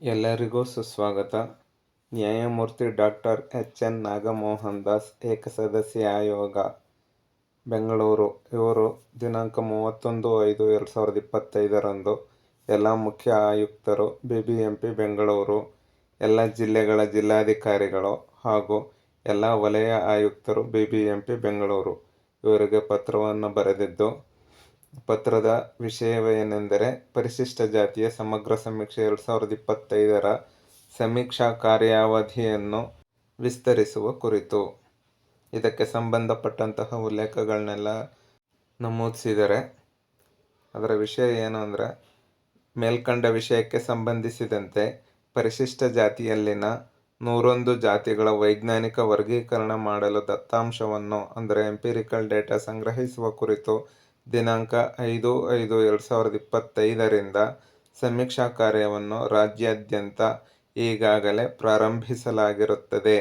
ಎಲ್ಲರಿಗೂ ಸುಸ್ವಾಗತ. ನ್ಯಾಯಮೂರ್ತಿ doctor H N Nagamohan Das ಏಕಸದಸ್ಯ ಆಯೋಗ, ಬೆಂಗಳೂರು. ಇವರು ದಿನಾಂಕ ಮೂವತ್ತೊಂದು ಐದು ಎರಡು ಸಾವಿರದ ಇಪ್ಪತ್ತೈದರಂದು ಎಲ್ಲ ಮುಖ್ಯ ಆಯುಕ್ತರು B B M P Bengaluru, ಎಲ್ಲ ಜಿಲ್ಲೆಗಳ ಜಿಲ್ಲಾಧಿಕಾರಿಗಳು ಹಾಗೂ ಎಲ್ಲ ವಲಯ ಆಯುಕ್ತರು B B M P Bengaluru. ಇವರಿಗೆ ಪತ್ರವನ್ನು ಬರೆದಿದ್ದು ಪತ್ರದ ವಿಷಯವೇನೆಂದರೆ ಪರಿಶಿಷ್ಟ ಜಾತಿಯ ಸಮಗ್ರ ಸಮೀಕ್ಷೆ ಎರಡು ಸಾವಿರದ ಇಪ್ಪತ್ತೈದರ ಸಮೀಕ್ಷಾ ಕಾರ್ಯಾವಧಿಯನ್ನು ವಿಸ್ತರಿಸುವ ಕುರಿತು. ಇದಕ್ಕೆ ಸಂಬಂಧಪಟ್ಟಂತಹ ಉಲ್ಲೇಖಗಳನ್ನೆಲ್ಲ ನಮೂದಿಸಿದರೆ ಅದರ ವಿಷಯ ಏನು ಅಂದರೆ ಮೇಲ್ಕಂಡ ವಿಷಯಕ್ಕೆ ಸಂಬಂಧಿಸಿದಂತೆ ಪರಿಶಿಷ್ಟ ಜಾತಿಯಲ್ಲಿನ ನೂರೊಂದು ಜಾತಿಗಳ ವೈಜ್ಞಾನಿಕ ವರ್ಗೀಕರಣ ಮಾಡಲು ದತ್ತಾಂಶವನ್ನು ಅಂದರೆ ಎಂಪಿರಿಕಲ್ ಡೇಟಾ ಸಂಗ್ರಹಿಸುವ ಕುರಿತು ದಿನಾಂಕ ಐದು ಐದು ಎರಡು ಸಾವಿರದ ಇಪ್ಪತ್ತೈದರಿಂದ ಸಮೀಕ್ಷಾ ಕಾರ್ಯವನ್ನು ರಾಜ್ಯಾದ್ಯಂತ ಈಗಾಗಲೇ ಪ್ರಾರಂಭಿಸಲಾಗಿರುತ್ತದೆ.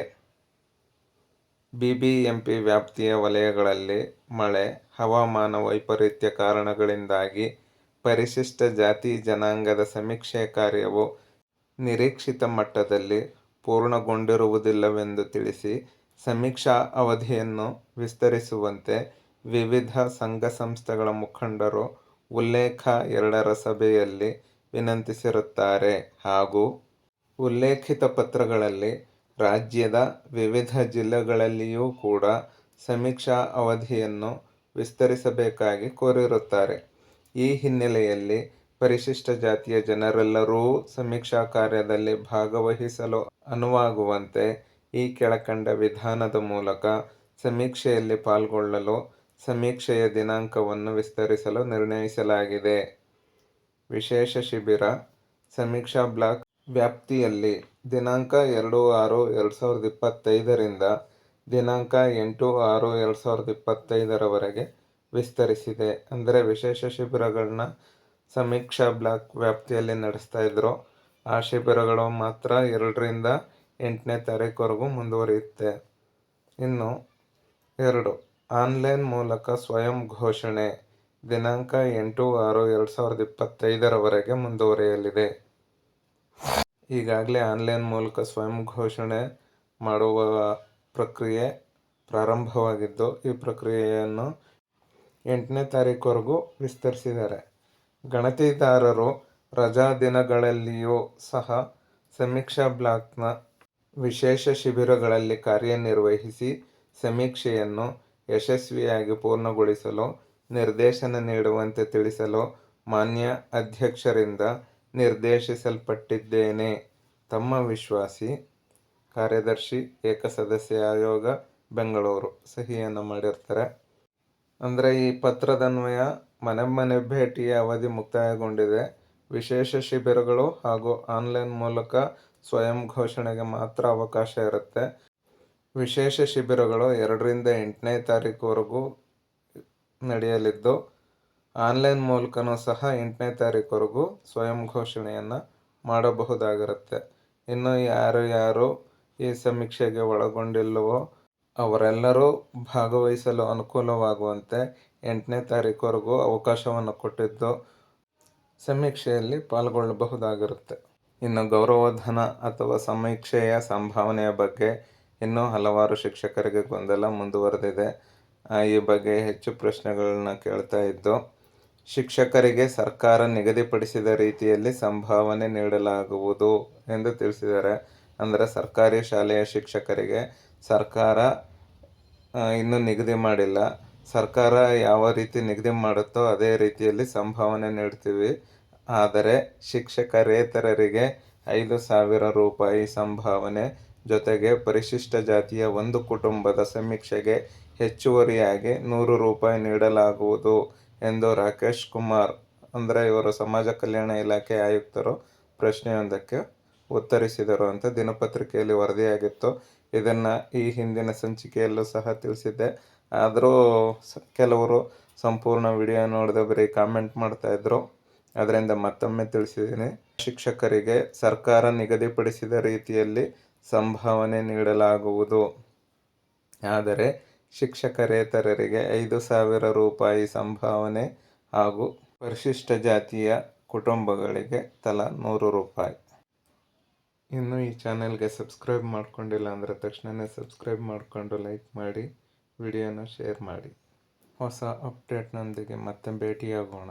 ಬಿಬಿಎಂಪಿ ವ್ಯಾಪ್ತಿಯ ವಲಯಗಳಲ್ಲಿ ಮಳೆ, ಹವಾಮಾನ ವೈಪರೀತ್ಯ ಕಾರಣಗಳಿಂದಾಗಿ ಪರಿಶಿಷ್ಟ ಜಾತಿ ಜನಾಂಗದ ಸಮೀಕ್ಷೆ ಕಾರ್ಯವು ನಿರೀಕ್ಷಿತ ಮಟ್ಟದಲ್ಲಿ ಪೂರ್ಣಗೊಂಡಿರುವುದಿಲ್ಲವೆಂದು ತಿಳಿಸಿ ಸಮೀಕ್ಷಾ ಅವಧಿಯನ್ನು ವಿಸ್ತರಿಸುವಂತೆ ವಿವಿಧ ಸಂಘ ಸಂಸ್ಥೆಗಳ ಮುಖಂಡರು ಉಲ್ಲೇಖ ಎರಡರ ಸಭೆಯಲ್ಲಿ ವಿನಂತಿಸಿರುತ್ತಾರೆ. ಹಾಗೂ ಉಲ್ಲೇಖಿತ ಪತ್ರಗಳಲ್ಲಿ ರಾಜ್ಯದ ವಿವಿಧ ಜಿಲ್ಲೆಗಳಲ್ಲಿಯೂ ಕೂಡ ಸಮೀಕ್ಷಾ ಅವಧಿಯನ್ನು ವಿಸ್ತರಿಸಬೇಕಾಗಿ ಕೋರಿರುತ್ತಾರೆ. ಈ ಹಿನ್ನೆಲೆಯಲ್ಲಿ ಪರಿಶಿಷ್ಟ ಜಾತಿಯ ಜನರೆಲ್ಲರೂ ಸಮೀಕ್ಷಾ ಕಾರ್ಯದಲ್ಲಿ ಭಾಗವಹಿಸಲು ಅನುವಾಗುವಂತೆ ಈ ಕೆಳಕಂಡ ವಿಧಾನದ ಮೂಲಕ ಸಮೀಕ್ಷೆಯಲ್ಲಿ ಪಾಲ್ಗೊಳ್ಳಲು ಸಮೀಕ್ಷೆಯ ದಿನಾಂಕವನ್ನು ವಿಸ್ತರಿಸಲು ನಿರ್ಣಯಿಸಲಾಗಿದೆ. ವಿಶೇಷ ಶಿಬಿರ, ಸಮೀಕ್ಷಾ ಬ್ಲಾಕ್ ವ್ಯಾಪ್ತಿಯಲ್ಲಿ ದಿನಾಂಕ ಎರಡು ಆರು ಎರಡು ಸಾವಿರದ ಇಪ್ಪತ್ತೈದರಿಂದ ದಿನಾಂಕ ಎಂಟು ಆರು ಎರಡು ಸಾವಿರದ ಇಪ್ಪತ್ತೈದರವರೆಗೆ ವಿಸ್ತರಿಸಿದೆ. ಅಂದರೆ ವಿಶೇಷ ಶಿಬಿರಗಳನ್ನ ಸಮೀಕ್ಷಾ ಬ್ಲಾಕ್ ವ್ಯಾಪ್ತಿಯಲ್ಲಿ ನಡೆಸ್ತಾ ಇದ್ರು. ಆ ಶಿಬಿರಗಳು ಮಾತ್ರ ಎರಡರಿಂದ ಎಂಟನೇ ತಾರೀಕುವರೆಗೂ ಮುಂದುವರಿಯುತ್ತೆ. ಇನ್ನು ಎರಡು. ಆನ್ಲೈನ್ ಮೂಲಕ ಸ್ವಯಂ ಘೋಷಣೆ ದಿನಾಂಕ ಎಂಟು ಆರು ಎರಡು ಸಾವಿರದ ಇಪ್ಪತ್ತೈದರವರೆಗೆ ಮುಂದುವರಿಯಲಿದೆ. ಈಗಾಗಲೇ ಆನ್ಲೈನ್ ಮೂಲಕ ಸ್ವಯಂ ಘೋಷಣೆ ಮಾಡುವ ಪ್ರಕ್ರಿಯೆ ಪ್ರಾರಂಭವಾಗಿದ್ದು, ಈ ಪ್ರಕ್ರಿಯೆಯನ್ನು ಎಂಟನೇ ತಾರೀಕುವರೆಗೂ ವಿಸ್ತರಿಸಿದ್ದಾರೆ. ಗಣತಿದಾರರು ರಜಾ ದಿನಗಳಲ್ಲಿಯೂ ಸಹ ಸಮೀಕ್ಷಾ ಬ್ಲಾಕ್ನ ವಿಶೇಷ ಶಿಬಿರಗಳಲ್ಲಿ ಕಾರ್ಯನಿರ್ವಹಿಸಿ ಸಮೀಕ್ಷೆಯನ್ನು ಯಶಸ್ವಿಯಾಗಿ ಪೂರ್ಣಗೊಳಿಸಲು, ನಿರ್ದೇಶನ ನೀಡುವಂತೆ ತಿಳಿಸಲು ಮಾನ್ಯ ಅಧ್ಯಕ್ಷರಿಂದ ನಿರ್ದೇಶಿಸಲ್ಪಟ್ಟಿದ್ದೇನೆ. ತಮ್ಮ ವಿಶ್ವಾಸಿ ಕಾರ್ಯದರ್ಶಿ ಏಕಸದಸ್ಯ ಆಯೋಗ ಬೆಂಗಳೂರು. ಸಹಿಯನ್ನು ಮಾಡಿರ್ತಾರೆ. ಅಂದರೆ ಈ ಪತ್ರದನ್ವಯ ಮನೆ ಮನೆ ಭೇಟಿಯ ಅವಧಿ ಮುಕ್ತಾಯಗೊಂಡಿದೆ. ವಿಶೇಷ ಶಿಬಿರಗಳು ಹಾಗೂ ಆನ್ಲೈನ್ ಮೂಲಕ ಸ್ವಯಂ ಘೋಷಣೆಗೆ ಮಾತ್ರ ಅವಕಾಶ ಇರುತ್ತೆ. ವಿಶೇಷ ಶಿಬಿರಗಳು ಎರಡರಿಂದ ಎಂಟನೇ ತಾರೀಕುವರೆಗೂ ನಡೆಯಲಿದ್ದು, ಆನ್ಲೈನ್ ಮೂಲಕನೂ ಸಹ ಎಂಟನೇ ತಾರೀಕುವರೆಗೂ ಸ್ವಯಂ ಘೋಷಣೆಯನ್ನು ಮಾಡಬಹುದಾಗಿರುತ್ತೆ. ಇನ್ನು ಯಾರು ಯಾರು ಈ ಸಮೀಕ್ಷೆಗೆ ಒಳಗೊಂಡಿಲ್ಲವೋ ಅವರೆಲ್ಲರೂ ಭಾಗವಹಿಸಲು ಅನುಕೂಲವಾಗುವಂತೆ ಎಂಟನೇ ತಾರೀಕುವರೆಗೂ ಅವಕಾಶವನ್ನು ಕೊಟ್ಟಿದ್ದು ಸಮೀಕ್ಷೆಯಲ್ಲಿ ಪಾಲ್ಗೊಳ್ಳಬಹುದಾಗಿರುತ್ತೆ. ಇನ್ನು ಗೌರವಧನ ಅಥವಾ ಸಮೀಕ್ಷೆಯ ಸಂಭಾವನೆಯ ಬಗ್ಗೆ ಇನ್ನೂ ಹಲವಾರು ಶಿಕ್ಷಕರಿಗೆ ಗೊಂದಲ ಮುಂದುವರೆದಿದೆ. ಈ ಬಗ್ಗೆ ಹೆಚ್ಚು ಪ್ರಶ್ನೆಗಳನ್ನ ಕೇಳ್ತಾ ಇದ್ದು, ಶಿಕ್ಷಕರಿಗೆ ಸರ್ಕಾರ ನಿಗದಿಪಡಿಸಿದ ರೀತಿಯಲ್ಲಿ ಸಂಭಾವನೆ ನೀಡಲಾಗುವುದು ಎಂದು ತಿಳಿಸಿದ್ದಾರೆ. ಅಂದರೆ ಸರ್ಕಾರಿ ಶಾಲೆಯ ಶಿಕ್ಷಕರಿಗೆ ಸರ್ಕಾರ ಇನ್ನೂ ನಿಗದಿ ಮಾಡಿಲ್ಲ. ಸರ್ಕಾರ ಯಾವ ರೀತಿ ನಿಗದಿ ಮಾಡುತ್ತೋ ಅದೇ ರೀತಿಯಲ್ಲಿ ಸಂಭಾವನೆ ನೀಡ್ತೀವಿ. ಆದರೆ ಶಿಕ್ಷಕರೇತರರಿಗೆ ಐದು ಸಾವಿರ ರೂಪಾಯಿ ಸಂಭಾವನೆ ಜೊತೆಗೆ ಪರಿಶಿಷ್ಟ ಜಾತಿಯ ಒಂದು ಕುಟುಂಬದ ಸಮೀಕ್ಷೆಗೆ ಹೆಚ್ಚುವರಿಯಾಗಿ ನೂರು ರೂಪಾಯಿ ನೀಡಲಾಗುವುದು ಎಂದು ರಾಕೇಶ್ ಕುಮಾರ್, ಅಂದರೆ ಇವರು ಸಮಾಜ ಕಲ್ಯಾಣ ಇಲಾಖೆ ಆಯುಕ್ತರು, ಪ್ರಶ್ನೆಯೊಂದಕ್ಕೆ ಉತ್ತರಿಸಿದರು ಅಂತ ದಿನಪತ್ರಿಕೆಯಲ್ಲಿ ವರದಿಯಾಗಿತ್ತು. ಇದನ್ನು ಈ ಹಿಂದಿನ ಸಂಚಿಕೆಯಲ್ಲೂ ಸಹ ತಿಳಿಸಿದ್ದೆ. ಆದರೂ ಕೆಲವರು ಸಂಪೂರ್ಣ ವಿಡಿಯೋ ನೋಡಿದ ಬರೀ ಕಾಮೆಂಟ್ ಮಾಡ್ತಾ ಇದ್ರು. ಅದರಿಂದ ಮತ್ತೊಮ್ಮೆ ತಿಳಿಸಿದ್ದೀನಿ. ಶಿಕ್ಷಕರಿಗೆ ಸರ್ಕಾರ ನಿಗದಿಪಡಿಸಿದ ರೀತಿಯಲ್ಲಿ ಸಂಭಾವನೆ ನೀಡಲಾಗುವುದು. ಆದರೆ ಶಿಕ್ಷಕರೇತರರಿಗೆ ಐದು ಸಾವಿರ ರೂಪಾಯಿ ಸಂಭಾವನೆ ಹಾಗೂ ಪರಿಶಿಷ್ಟ ಜಾತಿಯ ಕುಟುಂಬಗಳಿಗೆ ತಲಾ ನೂರು ರೂಪಾಯಿ. ಇನ್ನು ಈ ಚಾನೆಲ್ಗೆ ಸಬ್ಸ್ಕ್ರೈಬ್ ಮಾಡ್ಕೊಂಡಿಲ್ಲ ಅಂದರೆ ತಕ್ಷಣವೇ ಸಬ್ಸ್ಕ್ರೈಬ್ ಮಾಡಿಕೊಂಡು ಲೈಕ್ ಮಾಡಿ, ವಿಡಿಯೋನ ಶೇರ್ ಮಾಡಿ. ಹೊಸ ಅಪ್ಡೇಟ್ನೊಂದಿಗೆ ಮತ್ತೆ ಭೇಟಿಯಾಗೋಣ.